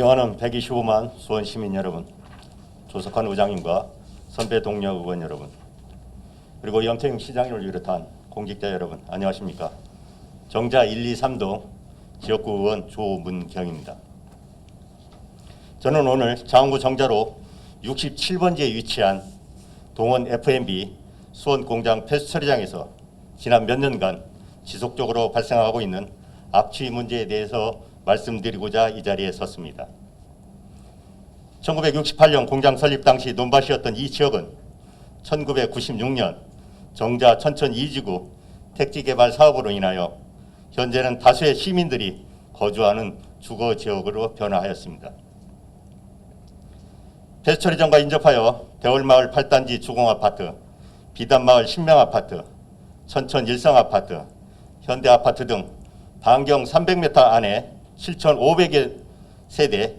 존경하는 125만 수원 시민 여러분, 조석환 의장님과 선배 동료 의원 여러분, 그리고 염태영 시장님을 비롯한 공직자 여러분, 안녕하십니까? 정자 1, 2, 3동 지역구 의원 조문경입니다. 저는 오늘 장안구 정자로 67번지에 위치한 동원 F&B 수원 공장 폐수 처리장에서 지난 몇 년간 지속적으로 발생하고 있는 악취 문제에 대해서 말씀드리고자 이 자리에 섰습니다. 1968년 공장 설립 당시 논밭이었던 이 지역은 1996년 정자 천천 2지구 택지 개발 사업으로 인하여 현재는 다수의 시민들이 거주하는 주거 지역으로 변화하였습니다. 폐수처리장과 인접하여 대월마을 8단지 주공아파트, 비단마을 신명아파트, 천천 일성아파트, 현대아파트 등 반경 300m 안에 7,500여 세대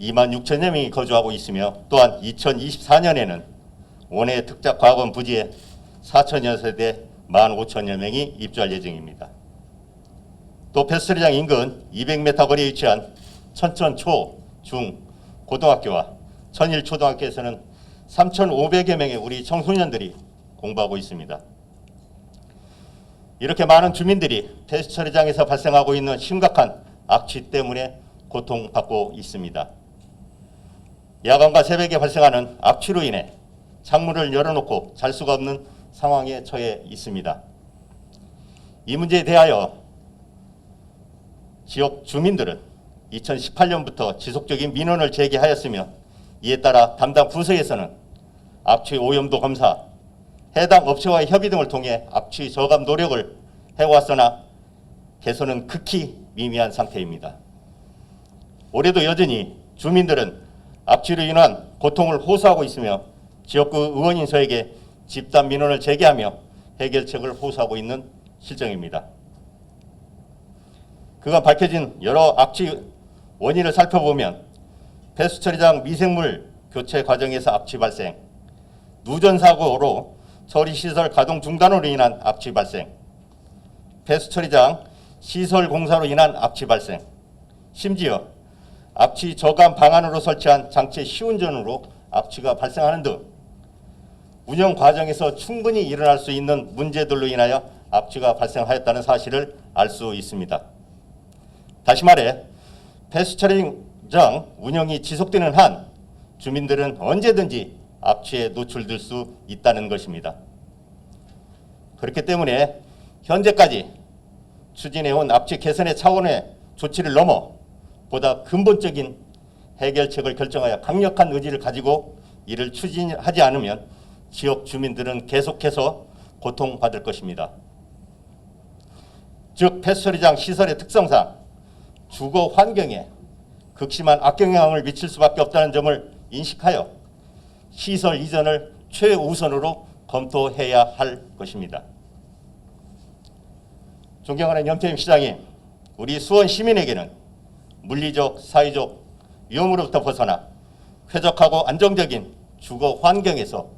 2만 6천여 명이 거주하고 있으며 또한 2024년에는 원해 특작 과학원 부지에 4천여 세대 1만 5천여 명이 입주할 예정입니다. 또 폐수처리장 인근 200m 거리에 위치한 천천 초, 중, 고등학교와 천일 초등학교에서는 3,500여 명의 우리 청소년들이 공부하고 있습니다. 이렇게 많은 주민들이 폐수 처리장에서 발생하고 있는 심각한 악취 때문에 고통받고 있습니다. 야간과 새벽에 발생하는 악취로 인해 창문을 열어놓고 잘 수가 없는 상황에 처해 있습니다. 이 문제에 대하여 지역 주민들은 2018년부터 지속적인 민원을 제기하였으며 이에 따라 담당 부서에서는 악취 오염도 검사, 해당 업체와의 협의 등을 통해 악취 저감 노력을 해왔으나 개선은 극히 미미한 상태입니다. 올해도 여전히 주민들은 악취로 인한 고통을 호소하고 있으며 지역구 의원인 저에게 집단 민원을 제기하며 해결책을 호소하고 있는 실정입니다. 그간 밝혀진 여러 악취 원인을 살펴보면 폐수 처리장 미생물 교체 과정에서 악취 발생, 누전 사고로 처리 시설 가동 중단으로 인한 악취 발생, 폐수 처리장 시설 공사로 인한 악취 발생, 심지어 악취 저감 방안으로 설치한 장치 시운전으로 악취가 발생하는 등 운영 과정에서 충분히 일어날 수 있는 문제들로 인하여 악취가 발생하였다는 사실을 알 수 있습니다. 다시 말해 처리장 운영이 지속되는 한 주민들은 언제든지 악취에 노출될 수 있다는 것입니다. 그렇기 때문에 현재까지 추진해온 악취 개선의 차원의 조치를 넘어 보다 근본적인 해결책을 결정하여 강력한 의지를 가지고 이를 추진하지 않으면 지역 주민들은 계속해서 고통받을 것입니다. 즉 폐수처리장 시설의 특성상 주거 환경에 극심한 악영향을 미칠 수밖에 없다는 점을 인식하여 시설 이전을 최우선으로 검토해야 할 것입니다. 존경하는 염태임 시장님, 우리 수원 시민에게는 물리적, 사회적 위험으로부터 벗어나 쾌적하고 안정적인 주거 환경에서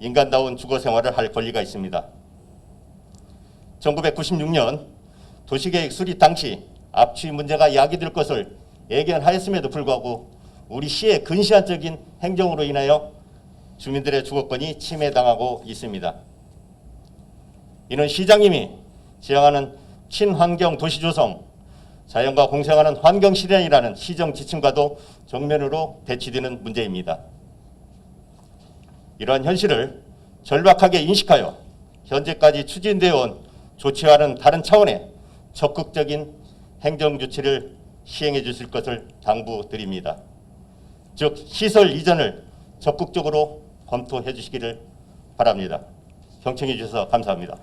인간다운 주거 생활을 할 권리가 있습니다. 1996년 도시계획 수립 당시 압취 문제가 야기될 것을 예견하였음에도 불구하고 우리 시의 근시안적인 행정으로 인하여 주민들의 주거권이 침해당하고 있습니다. 이는 시장님이 지향하는 친환경 도시 조성, 자연과 공생하는 환경 실현이라는 시정 지침과도 정면으로 대치되는 문제입니다. 이러한 현실을 절박하게 인식하여 현재까지 추진되어 온 조치와는 다른 차원의 적극적인 행정 조치를 시행해 주실 것을 당부드립니다. 즉 시설 이전을 적극적으로 검토해 주시기를 바랍니다. 경청해 주셔서 감사합니다.